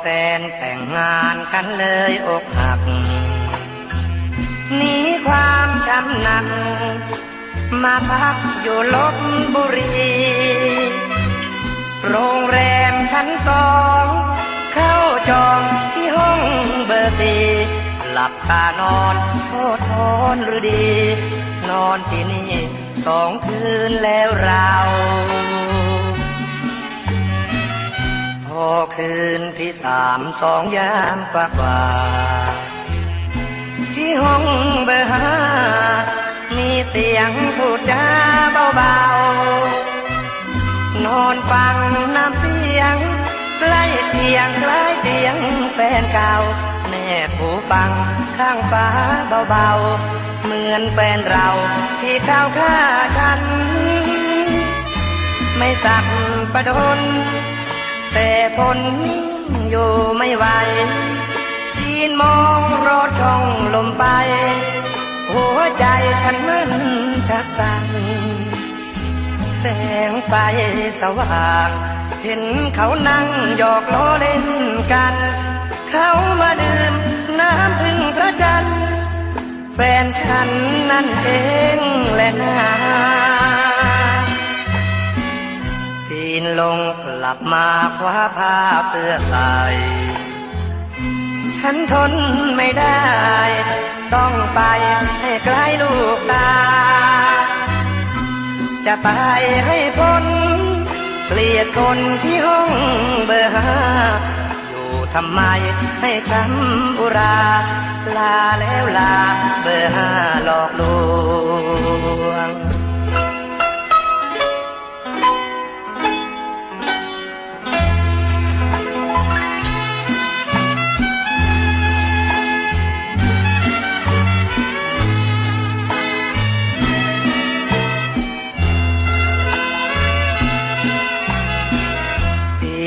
แฟนแต่งงานฉันเลยอกหักหนีความช้ำหนัก มาพักอยู่ลบบุรี โรงแรมชั้นสอง เข้าจองที่ห้องเบอร์สี่หลับตานอนโทษทนหรือดี นอนที่นี่สองคืนแล้วเรา คืนที่สามสองยามกว่ากว่า ที่ห้องเบอร์ห้ามีเสียงพูดจาเบาๆ นอนฟังน้ำเสียงใกล้เตียงคล้เสียงแฟนเก่าแน่ผูฟังข้างฟ้าเบาๆ เหมือนแฟนเราที่เข้าฆ่าฉัน ไม่สักประดน แต่ทนอยู่ไม่ไหวยืนมองรถช่องลมไป หัวใจฉันมันชักสั่นแสงไฟสว่าง เห็นเขานั่งหยอกล้อเล่นกัน เขามาดื่มน้ำพึ่งพระจันทร์แฟนฉันนั่นเองแหละนา นลงกลับมาคว้าผ้าเสื้อใส่ฉันทนไม่ได้ ต้องไปให้ไกลลูกตา จะตายให้พ้นเกลียดคนที่ห้องเบอร์ห้าอยู่ทำไมให้ช้ำอุรา ลาแล้วลาเบอร์ห้าหลอกลว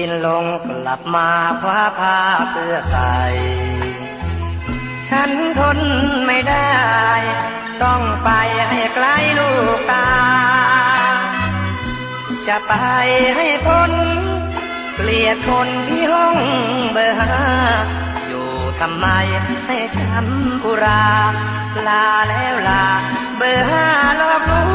นลงกลับมาคว้าผ้าเสื้อใส่ฉันทนไม่ได้ ต้องไปให้ไกลลูกตา จะไปให้พ้นเกลียดคนที่ห้องเบอร์ห้าอยู่ทำไมให้ช้ำอุรา ลาแล้วลา เบอร์ห้าลอกลว